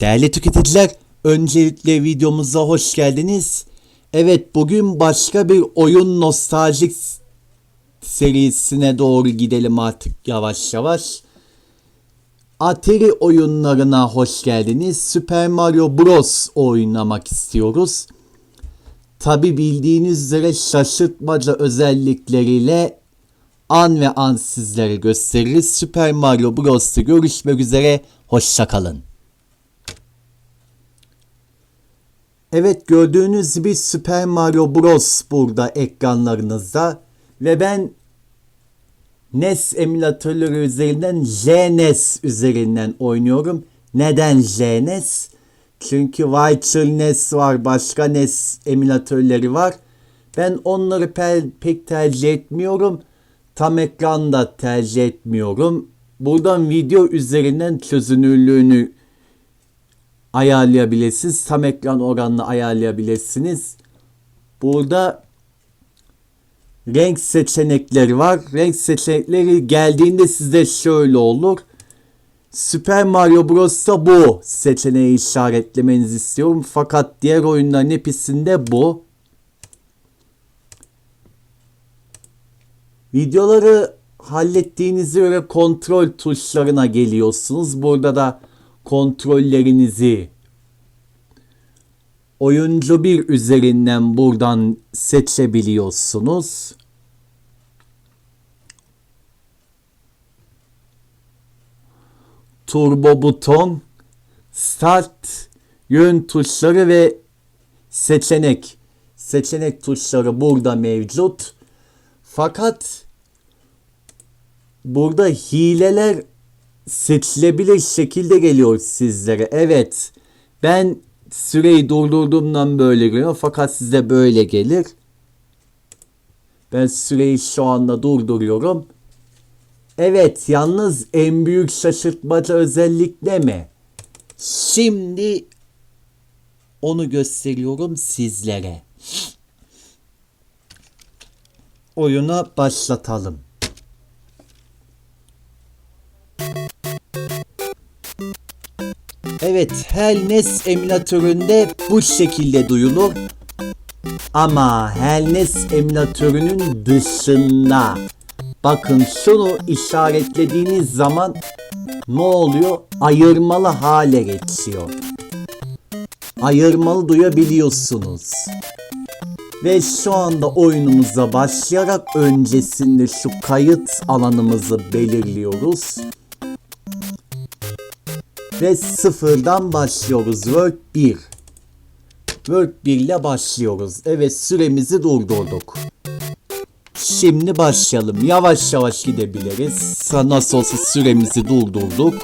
Değerli tüketiciler, öncelikle videomuza hoş geldiniz. Evet, bugün başka bir oyun nostaljik serisine doğru gidelim artık yavaş yavaş. Atari oyunlarına hoş geldiniz. Super Mario Bros. oynamak istiyoruz. Tabi bildiğiniz üzere şaşırtmaca özellikleriyle an ve an sizlere gösteririz. Super Mario Bros'ta görüşmek üzere. Hoşçakalın. Evet gördüğünüz gibi Super Mario Bros. burada ekranlarınızda. Ve ben NES emülatörleri üzerinden JNES üzerinden oynuyorum. Neden JNES? Çünkü Virtual NES var, başka NES emülatörleri var. Ben onları pe- pek tercih etmiyorum. Tam ekranda tercih etmiyorum. Buradan video üzerinden çözünürlüğünü ayarlayabilirsiniz. Tam ekran oranını ayarlayabilirsiniz. Burada renk seçenekleri var. Renk seçenekleri geldiğinde sizde şöyle olur. Super Mario Bros'ta bu seçeneği işaretlemenizi istiyorum. Fakat diğer oyunların hepsinde bu. Videoları hallettiğinize göre kontrol tuşlarına geliyorsunuz. Burada da kontrollerinizi oyuncu bir üzerinden buradan seçebiliyorsunuz. Turbo buton, start, yön tuşları ve seçenek. Seçenek tuşları burada mevcut. Fakat burada hileler seçilebilir şekilde geliyor sizlere. Evet. Ben süreyi durdurduğumdan böyle geliyor. Fakat size böyle gelir. Ben süreyi şu anda durduruyorum. Evet yalnız en büyük şaşırtmaca özellik ne mi? Şimdi onu gösteriyorum sizlere. Oyuna başlatalım. Evet, her NES emülatöründe bu şekilde duyulur. Ama her NES emülatörünün dışında bakın şunu işaretlediğiniz zaman ne oluyor? Ayırmalı hale geçiyor. Ayırmalı duyabiliyorsunuz. Ve şu anda oyunumuza başlayarak öncesinde şu kayıt alanımızı belirliyoruz. Ve sıfırdan başlıyoruz. Word 1. Word 1 ile başlıyoruz. Evet süremizi durdurduk. Şimdi başlayalım. Yavaş yavaş gidebiliriz. Nasıl olsa süremizi durdurduk.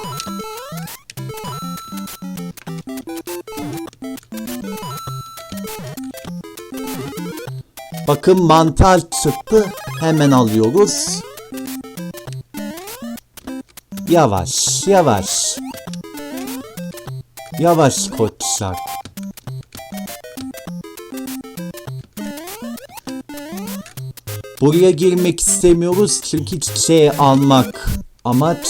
Bakın mantar çıktı. Hemen alıyoruz. Yavaş, yavaş. Yavaş koçlar. Buraya girmek istemiyoruz çünkü çiçeği almak amaç.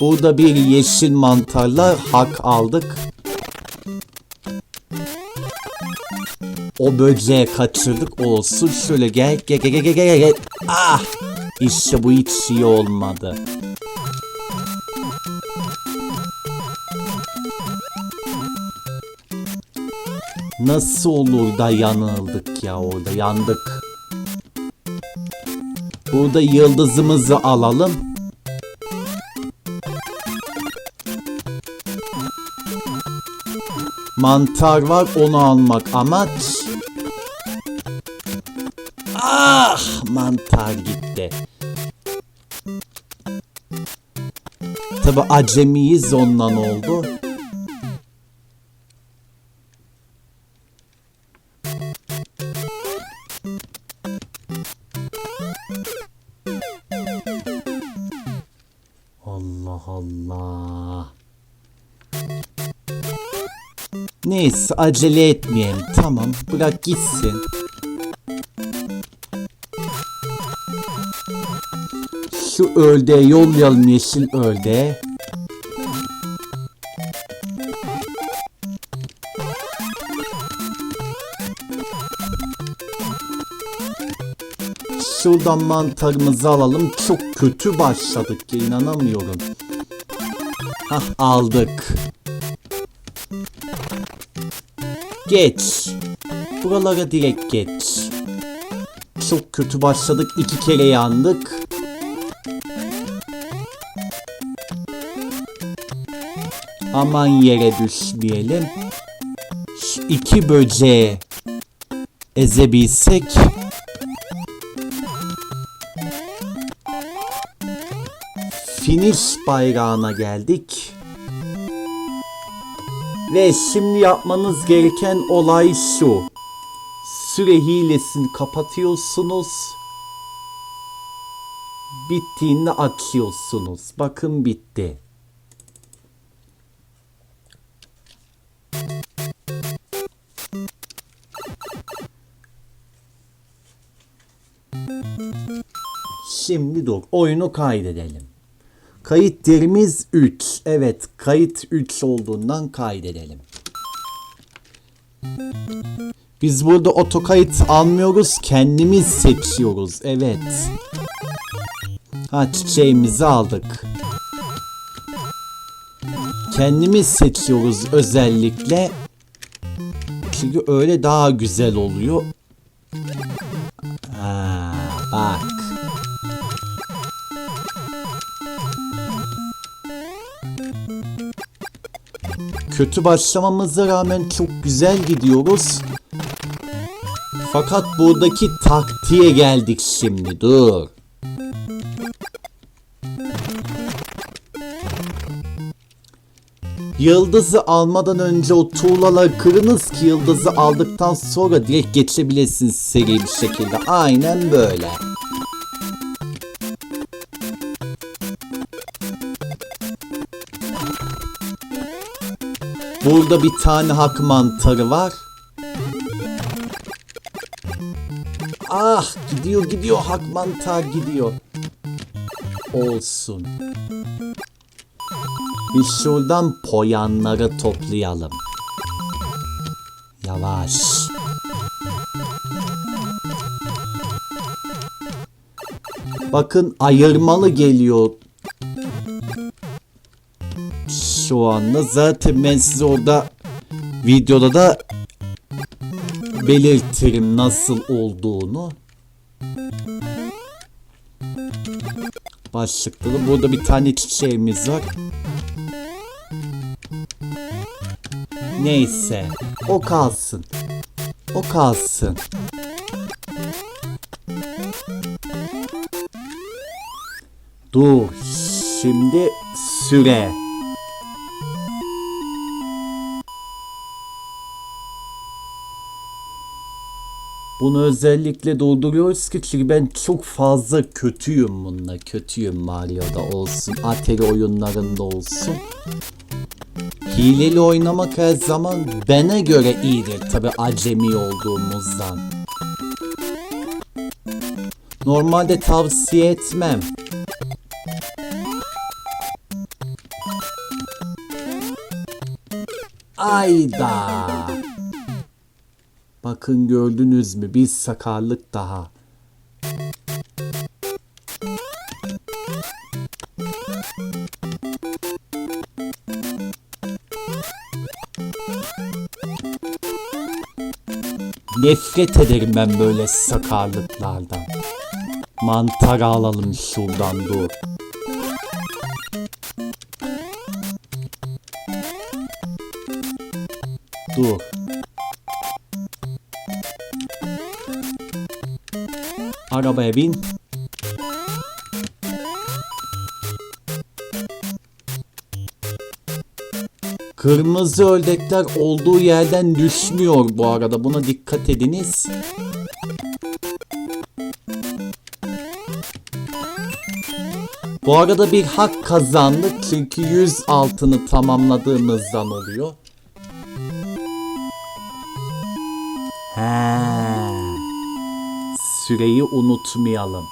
Burada bir yeşil mantarla hak aldık. O böceği kaçırdık olsun. Şöyle gel gel gel gel gel. gel. Ah! İşte bu hiç iyi olmadı. Nasıl olur da yanıldık ya orada yandık. Burada yıldızımızı alalım. Mantar var onu almak amaç. Ah mantar gitti. Tabi acemiyiz ondan oldu. Neyse acele etmeyelim. Tamam bırak gitsin. Şu ördeğe yollayalım yeşil ördeğe. Şuradan mantarımızı alalım. Çok kötü başladık ya inanamıyorum. Hah aldık. Geç. Buralara direkt geç. Çok kötü başladık. iki kere yandık. Aman yere düşmeyelim. Şu iki böceği ezebilsek. Finish bayrağına geldik. Ve şimdi yapmanız gereken olay şu. Süre hilesini kapatıyorsunuz. Bittiğinde açıyorsunuz. Bakın bitti. Şimdi dur. Oyunu kaydedelim. Kayıt yerimiz 3. Evet, kayıt 3 olduğundan kaydedelim. Biz burada oto kayıt almıyoruz, kendimiz seçiyoruz. Evet. Ha çiçeğimizi aldık. Kendimiz seçiyoruz özellikle. Çünkü öyle daha güzel oluyor. Kötü başlamamıza rağmen çok güzel gidiyoruz. Fakat buradaki taktiğe geldik şimdi. Dur. Yıldızı almadan önce o tuğlaları kırınız ki yıldızı aldıktan sonra direkt geçebilirsiniz seri bir şekilde. Aynen böyle. Burada bir tane hak mantarı var. Ah gidiyor gidiyor hak mantar gidiyor. Olsun. Biz şuradan poyanları toplayalım. Yavaş. Bakın ayırmalı geliyor. Şu anda zaten ben size orada videoda da belirtirim nasıl olduğunu. Başlıkta da burada bir tane çiçeğimiz var. Neyse. O kalsın. O kalsın. Dur. Şimdi süre. Bunu özellikle dolduruyoruz ki çünkü ben çok fazla kötüyüm bununla. Kötüyüm Mario'da olsun, Atari oyunlarında olsun. Hileli oynamak her zaman bana göre iyidir tabi acemi olduğumuzdan. Normalde tavsiye etmem. Ayda. Bakın gördünüz mü bir sakarlık daha. Nefret ederim ben böyle sakarlıklardan. Mantar alalım şuradan dur. Dur. Arabaya bin. Kırmızı ördekler olduğu yerden düşmüyor bu arada. Buna dikkat ediniz. Bu arada bir hak kazandık çünkü 100 altını tamamladığımızdan oluyor. He. Süreyi unutmayalım.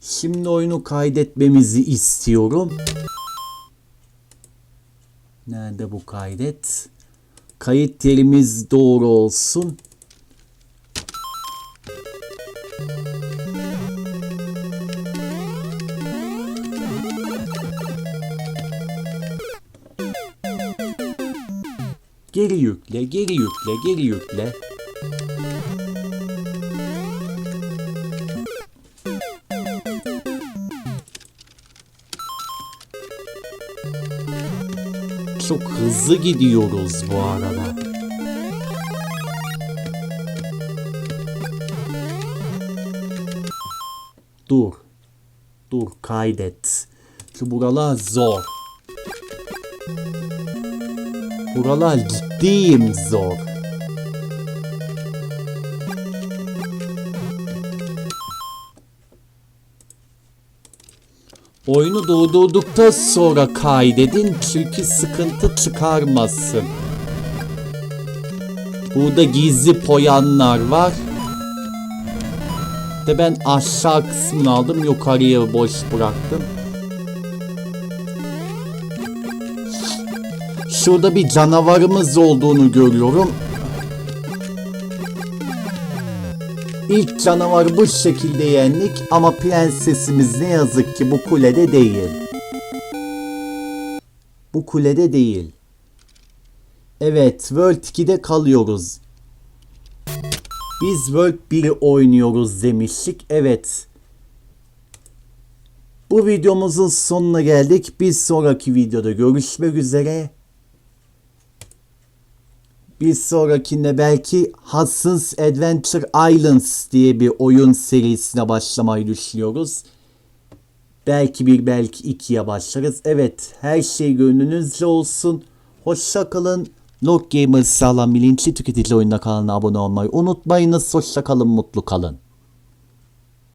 Şimdi oyunu kaydetmemizi istiyorum. Nerede bu kaydet? Kayıt yerimiz doğru olsun. Geri yükle, geri yükle, geri yükle. Çok hızlı gidiyoruz bu arada. Dur. Dur kaydet. Şu buralar zor. Buralar ciddiyim zor. Oyunu durdurduktan sonra kaydedin çünkü sıkıntı çıkarmasın. Burada gizli poyanlar var. De ben aşağı kısmını aldım yukarıya boş bıraktım. Şurada bir canavarımız olduğunu görüyorum. İlk canavarı bu şekilde yendik ama prensesimiz ne yazık ki bu kulede değil. Bu kulede değil. Evet, World 2'de kalıyoruz. Biz World 1'i oynuyoruz demiştik. Evet. Bu videomuzun sonuna geldik. Bir sonraki videoda görüşmek üzere. Bir sonrakinde belki Hudson's Adventure Islands diye bir oyun serisine başlamayı düşünüyoruz. Belki bir belki ikiye başlarız. Evet her şey gönlünüzce olsun. Hoşça kalın. Log sağlam bilinçli tüketici oyununa kanalına abone olmayı unutmayınız. Hoşça kalın mutlu kalın.